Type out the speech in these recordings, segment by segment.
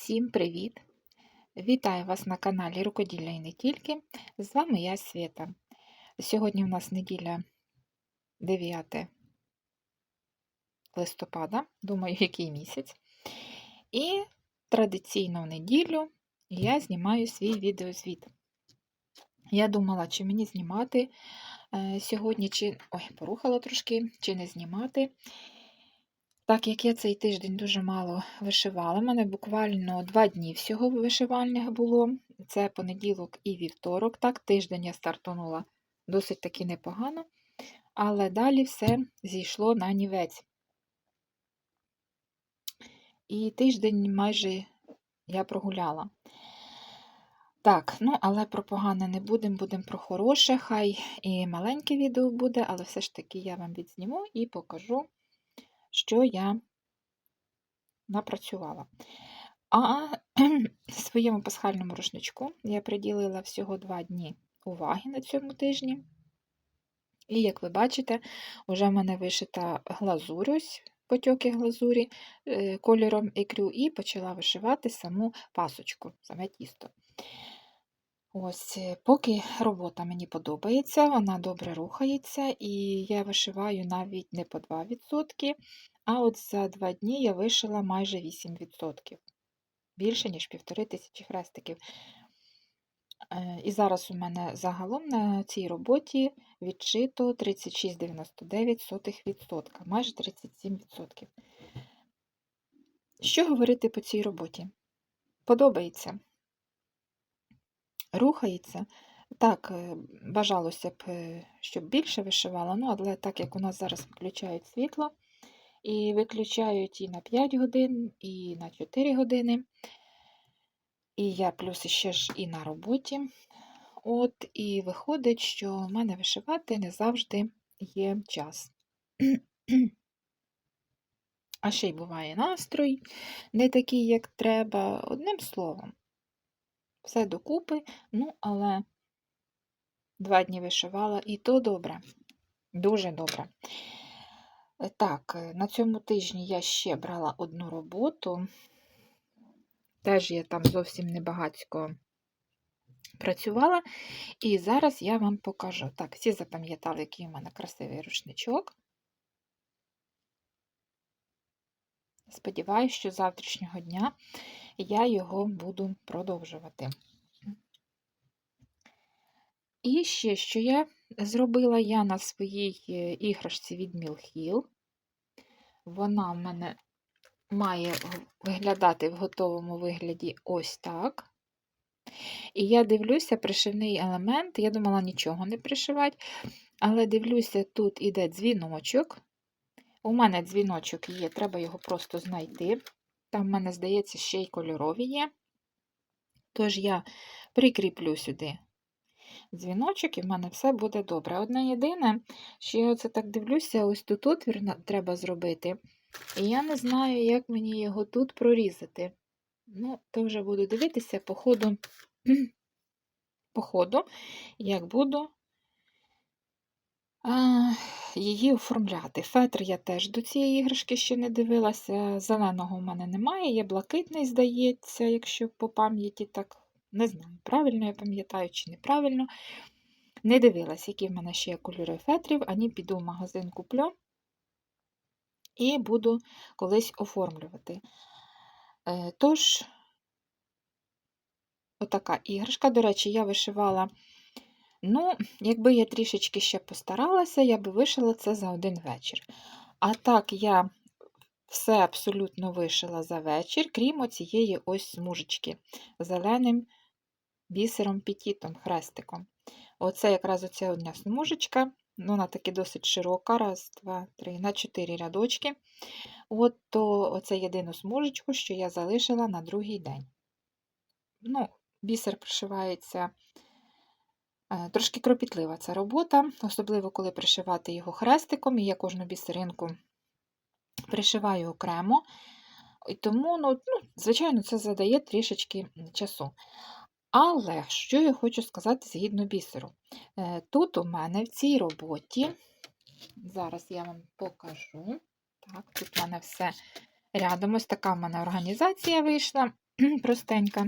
Всім привіт! Вітаю вас на каналі Рукоділля і не тільки. З вами я Свята. Сьогодні у нас неділя 9 листопада, думаю, який місяць. І традиційно в неділю я знімаю свій відеозвіт. Я думала, чи мені знімати е, сьогодні, чи. Ой, порухала трошки, чи не знімати. Так як я цей тиждень дуже мало вишивала, у мене буквально два дні всього вишивальних було. Це понеділок і вівторок. Так, тиждень я стартанула досить таки непогано, але далі все зійшло на нівець. І тиждень майже я прогуляла. Так, ну, але про погане не будемо, будемо про хороше. Хай і маленьке відео буде, але все ж таки я вам відзніму і покажу що я напрацювала. А своєму пасхальному рушничку я приділила всього два дні уваги на цьому тижні. І, як ви бачите, вже в мене вишита глазурь, ось потьоки глазурі е, кольором ікрю, і почала вишивати саму пасочку, саме тісто. Ось, е, Поки робота мені подобається, вона добре рухається, і я вишиваю навіть не по 2%, а от за 2 дні я вишила майже 8%, більше, ніж півтори тисячі хрестиків. Е, і зараз у мене загалом на цій роботі відшито 36,99%, майже 37%. Що говорити по цій роботі? Подобається рухається. Так, е, бажалося б, е, щоб більше вишивала, ну, але так як у нас зараз включають світло, і виключають і на 5 годин, і на 4 години. І я плюс ще ж і на роботі. От, І виходить, що в мене вишивати не завжди є час. А ще й буває настрой, не такий, як треба, одним словом все докупи, ну, але два дні вишивала, і то добре, дуже добре. Е, так, е, на цьому тижні я ще брала одну роботу. Теж я там зовсім небагацько працювала. І зараз я вам покажу. Так, всі запам'ятали, який у мене красивий рушничок. Сподіваюсь, що завтрашнього дня я його буду продовжувати. І ще, що я зробила я на своїй е, іграшці від Мілхіл. Вона в мене має виглядати в готовому вигляді ось так. І я дивлюся, пришивний елемент, я думала нічого не пришивати, але дивлюся, тут іде дзвіночок. У мене дзвіночок є, треба його просто знайти. Там, в мене, здається, ще й кольорові є. Тож я прикріплю сюди дзвіночок, і в мене все буде добре. Одне єдине, що я оце так дивлюся, ось тут отвір треба зробити. І я не знаю, як мені його тут прорізати. Ну, то вже буду дивитися по ходу, по ходу як буду її оформляти. Фетр я теж до цієї іграшки ще не дивилася. Зеленого в мене немає, є блакитний, здається, якщо по пам'яті так не знаю, правильно я пам'ятаю чи неправильно. Не дивилась, які в мене ще є кольори фетрів, ані піду в магазин куплю і буду колись оформлювати. Е, тож, отака іграшка. До речі, я вишивала Ну, якби я трішечки ще постаралася, я би вишила це за один вечір. А так, я все абсолютно вишила за вечір, крім оцієї ось смужечки зеленим бісером пітітом, хрестиком. Оце якраз оця одна смужечка, ну, вона таки досить широка, раз, два, три, на чотири рядочки. От то оце єдину смужечку, що я залишила на другий день. Ну, Бісер пришивається. Е, трошки кропітлива ця робота, особливо коли пришивати його хрестиком, і я кожну бісеринку пришиваю окремо. І тому, ну, ну, звичайно, це задає трішечки часу. Але що я хочу сказати згідно бісеру? Е, тут у мене в цій роботі, зараз я вам покажу. Так, Тут у мене все рядом. Ось така в мене організація вийшла. простенька.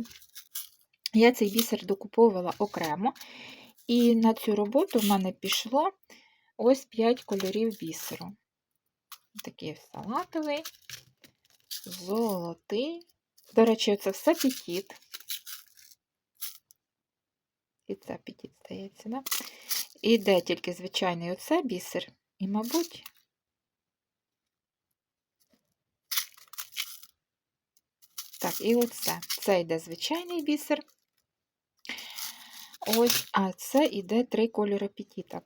Я цей бісер докуповувала окремо, і на цю роботу в мене пішло ось 5 кольорів бісеру. Такий салатовий, золотий. До речі, це все петіт. І це петіт стається, да? І йде тільки звичайний оце бісер. І, мабуть, так, і оце. Це йде звичайний бісер. Ось, а це іде три кольори петіта.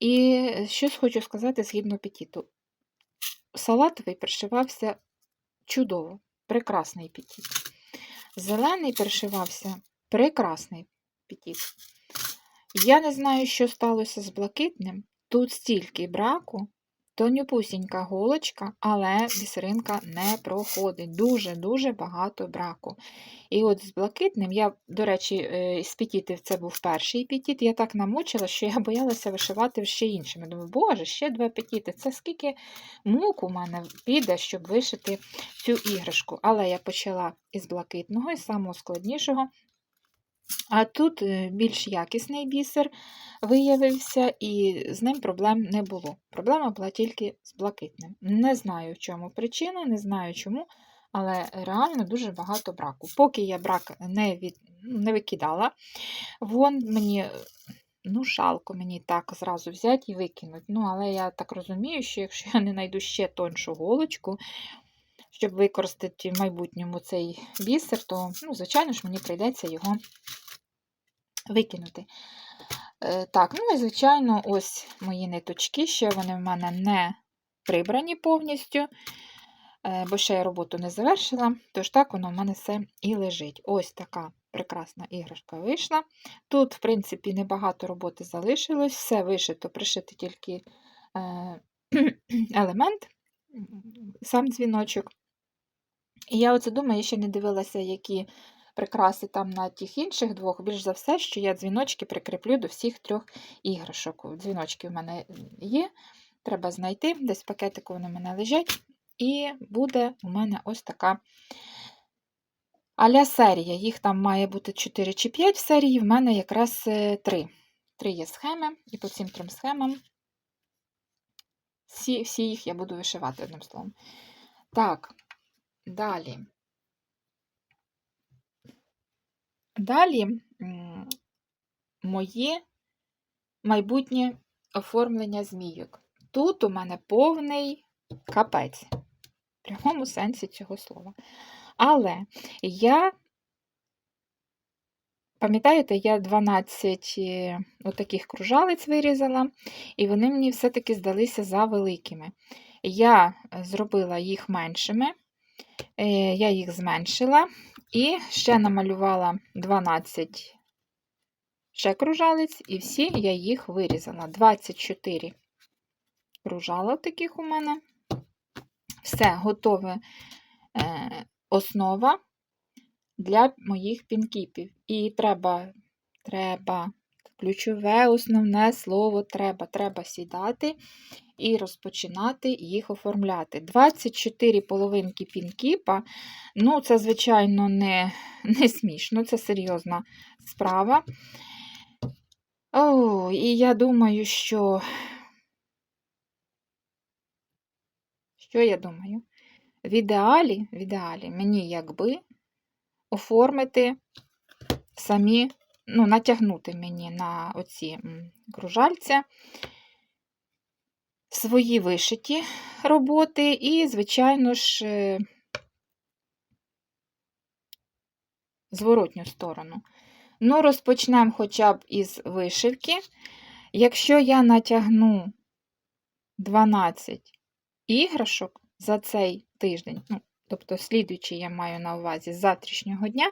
І щось хочу сказати згідно петіту. Салатовий пришивався чудово, прекрасний петіт. Зелений пришивався прекрасний петіт. Я не знаю, що сталося з блакитним. Тут стільки браку, тонюпусінька голочка, але бісеринка не проходить. Дуже-дуже багато браку. І от з блакитним, я, до речі, е, з петітів це був перший петіт, я так намучила, що я боялася вишивати ще іншими. Думаю, боже, ще два петіти. Це скільки мук у мене піде, щоб вишити цю іграшку. Але я почала із блакитного, із самого складнішого. А тут е, більш якісний бісер виявився, і з ним проблем не було. Проблема була тільки з блакитним. Не знаю, в чому причина, не знаю чому, але реально дуже багато браку. Поки я брак не від, не викидала, вон мені. Ну, жалко мені так зразу взяти і викинути. Ну, але я так розумію, що якщо я не знайду ще тоншу голочку, щоб використати в майбутньому цей бісер, то, ну, звичайно ж, мені прийдеться його викинути. Е, Так, ну і, звичайно, ось мої ниточки, ще вони в мене не прибрані повністю, е, бо ще я роботу не завершила, тож так воно в мене все і лежить. Ось така прекрасна іграшка вийшла. Тут, в принципі, небагато роботи залишилось, все вишито, пришити тільки е, елемент, сам дзвіночок. І я оце думаю, я ще не дивилася, які прикраси там на тих інших двох, більш за все, що я дзвіночки прикріплю до всіх трьох іграшок. Дзвіночки в мене є, треба знайти, десь в пакетику вони в мене лежать. І буде у мене ось така аля серія. Їх там має бути 4 чи 5 в серії, в мене якраз 3. 3 є схеми, і по цим трьом схемам всі, всі їх я буду вишивати одним словом. Так, далі. Далі мої майбутнє оформлення змійок. Тут у мене повний капець, в прямому сенсі цього слова. Але я, пам'ятаєте, я 12 е, отаких кружалиць вирізала, і вони мені все-таки здалися за великими. Я зробила їх меншими, е, я їх зменшила. І ще намалювала 12 ще кружалиць, і всі я їх вирізала. 24 кружала таких у мене. Все, готове е, основа для моїх пінкіпів. І треба, треба, ключове основне слово треба. Треба сідати і розпочинати їх оформляти. 24 половинки пінкіпа, ну, це, звичайно, не, не смішно, це серйозна справа. О, і я думаю, що. Що я думаю? В ідеалі, в ідеалі мені якби оформити самі, ну, натягнути мені на оці кружальця свої вишиті роботи і, звичайно ж, е, зворотню сторону. Ну, розпочнемо хоча б із вишивки. Якщо я натягну 12 іграшок за цей тиждень, ну, тобто, слідуючий я маю на увазі з завтрашнього дня,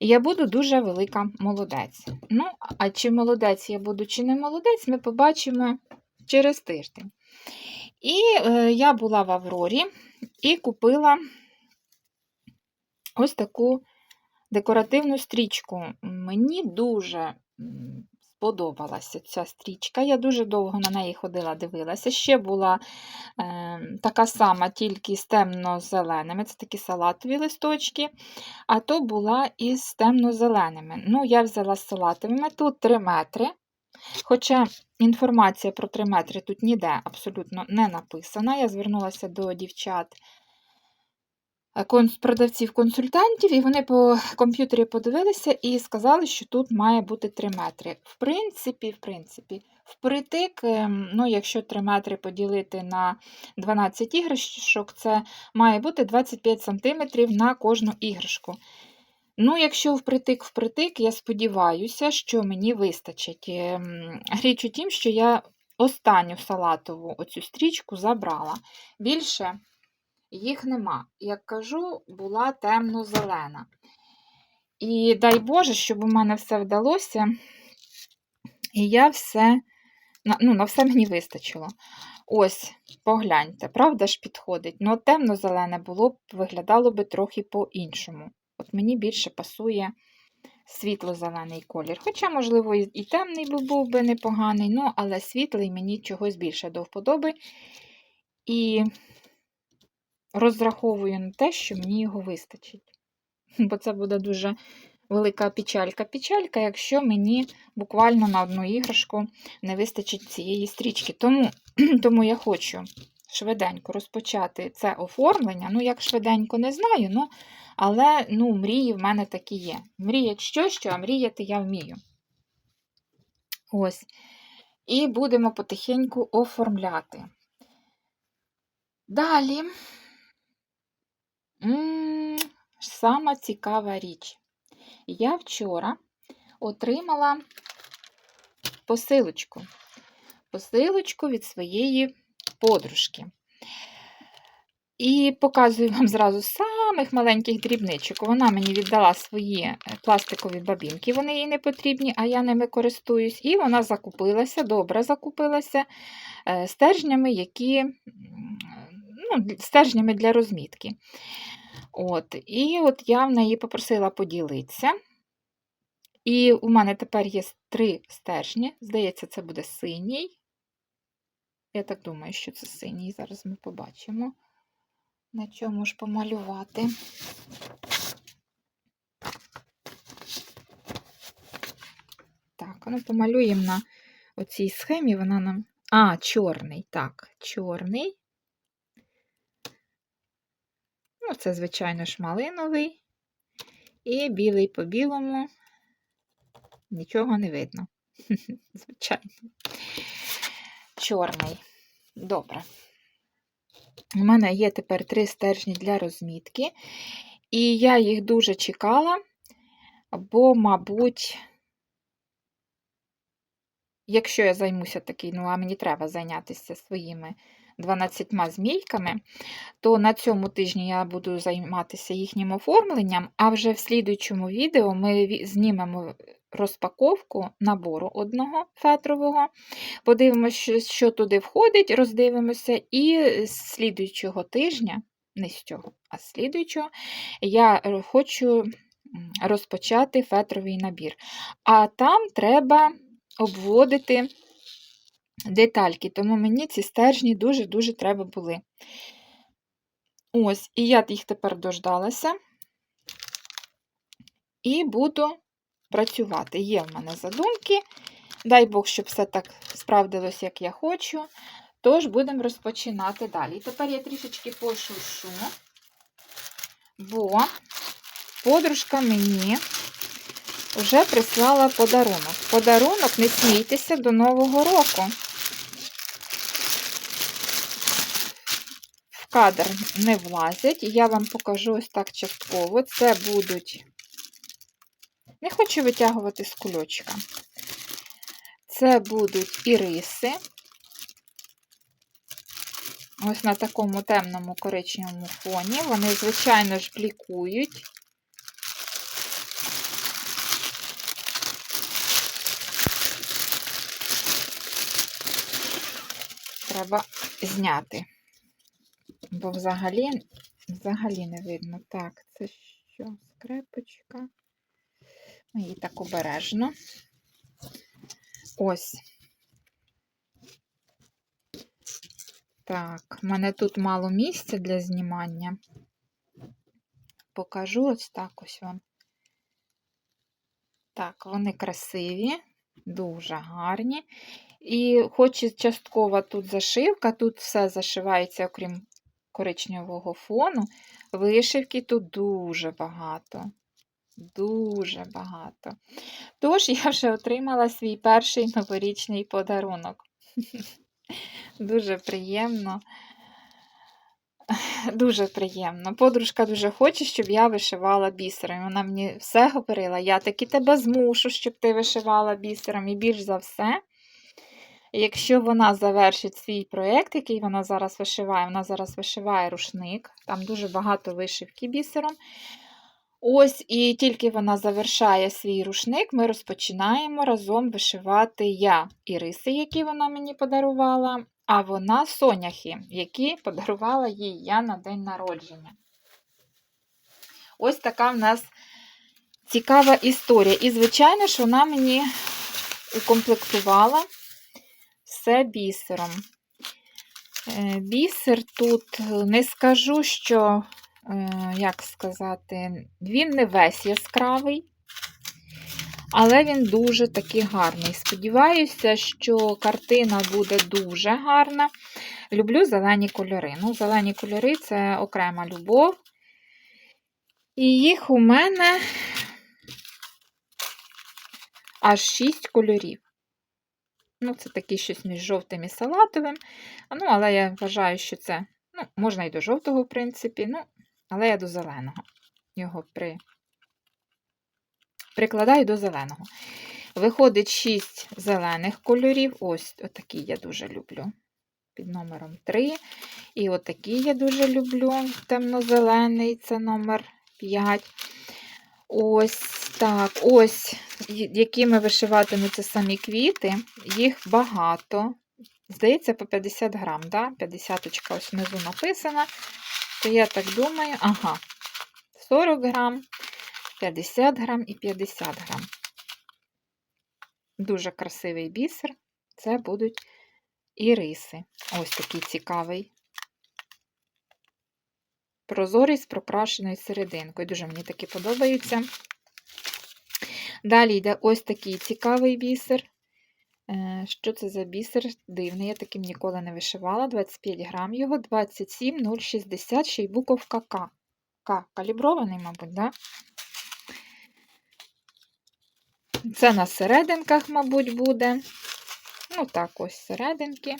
я буду дуже велика молодець. Ну, а чи молодець я буду, чи не молодець, ми побачимо через тиждень. І е, я була в Аврорі і купила ось таку декоративну стрічку. Мені дуже сподобалася ця стрічка. Я дуже довго на неї ходила, дивилася. Ще була е, така сама, тільки з темно-зеленими. Це такі салатові листочки, а то була із темно-зеленими. Ну, я взяла з салатовими, тут 3 метри. Хоча інформація про 3 метри тут ніде абсолютно не написана. Я звернулася до дівчат е, кон- продавців-консультантів, і вони по комп'ютері подивилися і сказали, що тут має бути 3 метри. В принципі, в принципі, впритик, ем, ну, якщо 3 метри поділити на 12 іграшок, це має бути 25 см на кожну іграшку. Ну, якщо впритик впритик, я сподіваюся, що мені вистачить. Ем, Річ у тім, що я останню салатову оцю стрічку забрала. Більше їх нема. Як кажу, була темно-зелена. І дай Боже, щоб у мене все вдалося, і я все, ну, на все мені вистачило. Ось, погляньте, правда ж підходить? Ну, темно-зелене було б, виглядало би трохи по-іншому. От мені більше пасує світло-зелений колір. Хоча, можливо, і, темний би був би непоганий, ну, але світлий мені чогось більше до вподоби. І розраховую на те, що мені його вистачить. Бо це буде дуже велика печалька. Печалька, якщо мені буквально на одну іграшку не вистачить цієї стрічки. Тому, тому я хочу швиденько розпочати це оформлення. Ну, як швиденько, не знаю, ну, але ну, мрії в мене такі є. Мріять що, що, а мріяти я вмію. Ось. І будемо потихеньку оформляти. Далі. Сама цікава річ. Я вчора отримала посилочку. Посилочку від своєї подружки. І показую вам зразу з самих маленьких дрібничок. Вона мені віддала свої е, пластикові бабінки, вони їй не потрібні, а я ними користуюсь. І вона закупилася, добре закупилася е, стержнями, які ну, стержнями для розмітки. От, і от я в неї попросила поділитися. І у мене тепер є три стержні. Здається, це буде синій. Я так думаю, що це синій. Зараз ми побачимо, на чому ж помалювати. Так, ну помалюємо на оцій схемі. Вона нам. А, чорний. Так, чорний. Ну, це, звичайно ж, малиновий. І білий по білому. Нічого не видно. Звичайно. Чорний. Добре. У мене є тепер три стержні для розмітки. І я їх дуже чекала, бо, мабуть, якщо я займуся такий, ну, а мені треба зайнятися своїми 12 змійками, то на цьому тижні я буду займатися їхнім оформленням, а вже в слідуючому відео ми знімемо розпаковку набору одного фетрового, подивимося, що, туди входить, роздивимося, і з слідуючого тижня, не з цього, а з слідуючого, я е, хочу розпочати фетровий набір. А там треба обводити детальки, тому мені ці стержні дуже-дуже треба були. Ось, і я їх тепер дождалася. І буду працювати. Є в мене задумки. Дай Бог, щоб все так справдилось, як я хочу. Тож будемо розпочинати далі. І тепер я трішечки пошушу, бо подружка мені вже прислала подарунок. Подарунок, не смійтеся до Нового року. В кадр не влазять. Я вам покажу ось так частково. Це будуть. Не хочу витягувати з кульочка. Це будуть іриси. Ось на такому темному коричневому фоні. Вони, звичайно ж, блікують. Треба зняти. Бо взагалі, взагалі не видно. Так, це що? Скрепочка. Її так обережно. Ось. Так, в мене тут мало місця для знімання. Покажу ось так ось вам. Так, вони красиві, дуже гарні. І хоч і часткова тут зашивка, тут все зашивається, окрім коричневого фону, вишивки тут дуже багато. Дуже багато. Тож я вже отримала свій перший новорічний подарунок. Дуже приємно. Дуже приємно. Подружка дуже хоче, щоб я вишивала бісером. Вона мені все говорила, я таки тебе змушу, щоб ти вишивала бісером. І більш за все, якщо вона завершить свій проєкт, який вона зараз вишиває, вона зараз вишиває рушник, там дуже багато вишивки бісером. Ось, і тільки вона завершає свій рушник, ми розпочинаємо разом вишивати я і риси, які вона мені подарувала, а вона соняхи, які подарувала їй я на день народження. Ось така в нас цікава історія. І, звичайно ж, вона мені укомплектувала все бісером. Е, Бісер тут не скажу, що як сказати, він не весь яскравий, але він дуже такий гарний. Сподіваюся, що картина буде дуже гарна. Люблю зелені кольори. Ну, зелені кольори це окрема любов. І їх у мене аж 6 кольорів. Ну, це такі щось між жовтим і салатовим. Ну, але я вважаю, що це ну, можна і до жовтого, в принципі. Ну, але я до зеленого його при... прикладаю до зеленого. Виходить 6 зелених кольорів. Ось отакі я дуже люблю. Під номером 3. І отакий я дуже люблю. Темно-зелений, це номер 5. Ось так, ось, якими вишиватимуться самі квіти, їх багато. Здається, по 50 грам, да? 50 ось внизу написана. То я так думаю, ага, 40 грам, 50 грам і 50 грам. Дуже красивий бісер. Це будуть іриси. Ось такий цікавий. Прозорий з прокрашеною серединкою. Дуже мені такі подобаються. Далі йде ось такий цікавий бісер. Е, що це за бісер? Дивний, я таким ніколи не вишивала. 25 грам його, 27,060, ще й буковка К. К. Калібрований, мабуть, да? Це на серединках, мабуть, буде. Ну, так, ось серединки.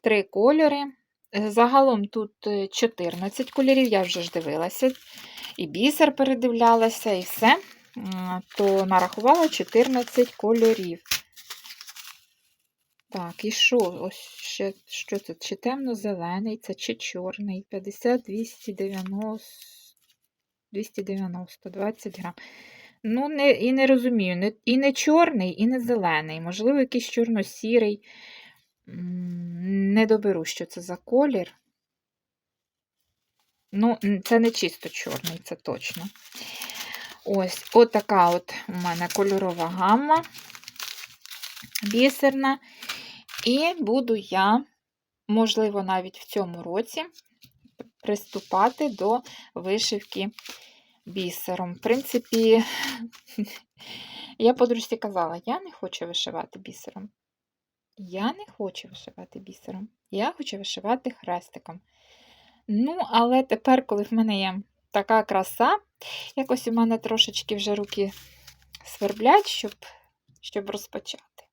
Три кольори. Загалом тут 14 кольорів, я вже ж дивилася, і бісер передивлялася, і все, то нарахувала 14 кольорів. Так, і що? Ось ще, що це? Чи темно-зелений, це чи чорний. 50, 290, 290, 20 грам. Ну, не, і не розумію, не, і не чорний, і не зелений. Можливо, якийсь чорно-сірий. Не доберу, що це за колір. Ну, це не чисто чорний, це точно. Ось, от така от у мене кольорова гамма бісерна. І буду я, можливо, навіть в цьому році приступати до вишивки бісером. В принципі, я подружці казала, я не хочу вишивати бісером. Я не хочу вишивати бісером. Я хочу вишивати хрестиком. Ну, але тепер, коли в мене є така краса, якось у мене трошечки вже руки сверблять, щоб, щоб розпочати.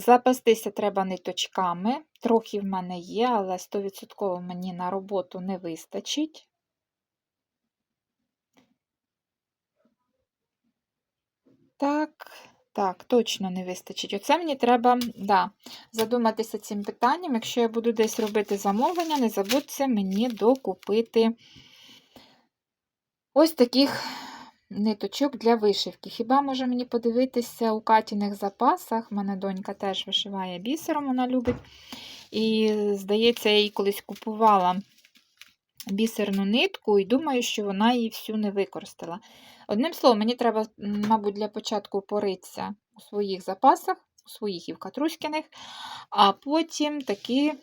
Запастися треба ниточками. Трохи в мене є, але 100% мені на роботу не вистачить. Так, так, точно не вистачить. Оце мені треба да, задуматися цим питанням. Якщо я буду десь робити замовлення, не забудьте мені докупити ось таких ниточок для вишивки. Хіба може мені подивитися у Катіних запасах? У мене донька теж вишиває бісером, вона любить. І, здається, я їй колись купувала бісерну нитку, і думаю, що вона її всю не використала. Одним словом, мені треба, мабуть, для початку поритися у своїх запасах, у своїх і в Катруськіних, а потім таки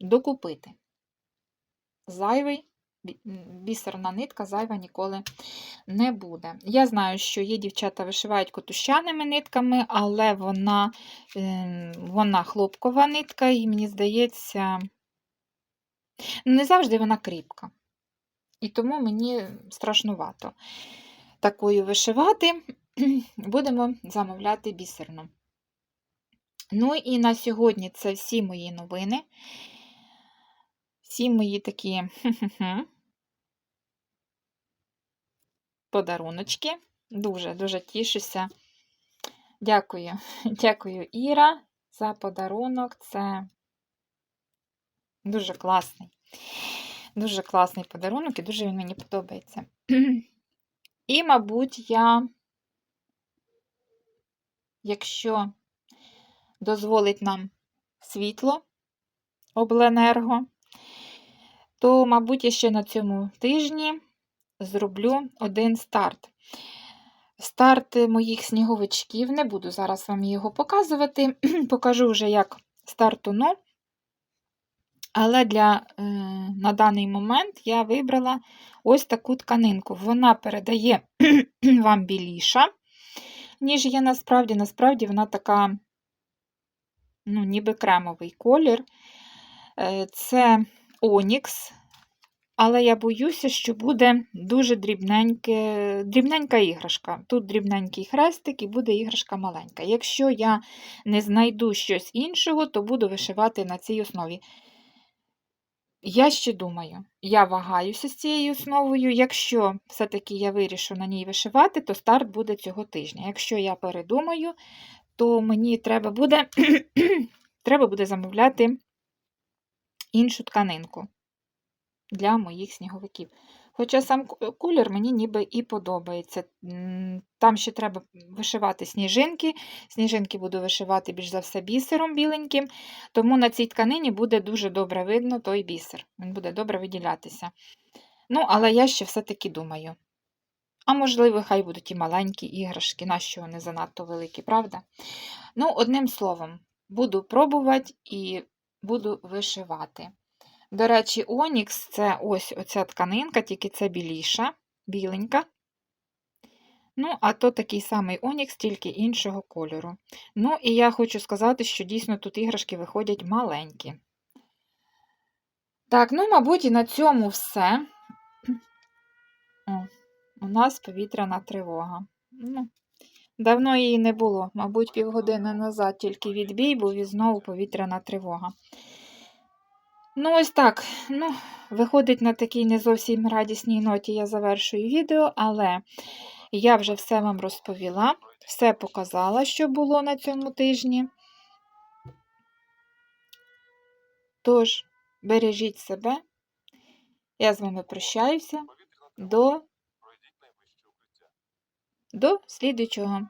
докупити. Зайвий бісерна нитка зайва ніколи не буде. Я знаю, що є дівчата вишивають котущаними нитками, але вона, ем, вона хлопкова нитка, і мені здається, не завжди вона кріпка. І тому мені страшнувато такою вишивати. Будемо замовляти бісерну. Ну і на сьогодні це всі мої новини. Всі мої такі подаруночки. Дуже-дуже тішуся. Дякую. Дякую, Іра, за подарунок. Це дуже класний. Дуже класний подарунок і дуже він мені подобається. І, мабуть, я, якщо дозволить нам світло обленерго, то, мабуть, я ще на цьому тижні зроблю один старт. Старт моїх сніговичків. Не буду зараз вам його показувати. Покажу вже, як стартуну. Але для, е, на даний момент я вибрала ось таку тканинку. Вона передає вам біліша, ніж є насправді. Насправді вона така, ну, ніби кремовий колір. Е, Це Онікс, але я боюся, що буде дуже дрібненьке, дрібненька іграшка. Тут дрібненький хрестик і буде іграшка маленька. Якщо я не знайду щось іншого, то буду вишивати на цій основі. Я ще думаю, я вагаюся з цією основою. Якщо все-таки я вирішу на ній вишивати, то старт буде цього тижня. Якщо я передумаю, то мені треба буде, треба буде замовляти іншу тканинку для моїх сніговиків. Хоча сам к- колір мені ніби і подобається. Там ще треба вишивати сніжинки. Сніжинки буду вишивати більш за все бісером біленьким, тому на цій тканині буде дуже добре видно той бісер. Він буде добре виділятися. Ну, але я ще все-таки думаю. А можливо, хай будуть і маленькі іграшки, нащо вони занадто великі, правда? Ну, одним словом, буду пробувати і буду вишивати. До речі, Онікс це ось оця тканинка, тільки це біліша, біленька. Ну, а то такий самий Онікс, тільки іншого кольору. Ну, і я хочу сказати, що дійсно тут іграшки виходять маленькі. Так, ну, мабуть, і на цьому все. О, у нас повітряна тривога. Ну, давно її не було, мабуть, півгодини назад тільки відбій, був і знову повітряна тривога. Ну, ось так. Ну, виходить на такій не зовсім радісній ноті я завершую відео, але я вже все вам розповіла, все показала, що було на цьому тижні. Тож, бережіть себе. Я з вами прощаюся до, до слідуючого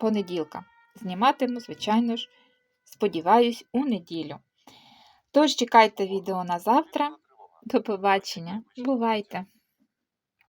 понеділка. Зніматиму, звичайно ж, сподіваюсь, у неділю. Тож чекайте відео на завтра. До побачення. Бувайте!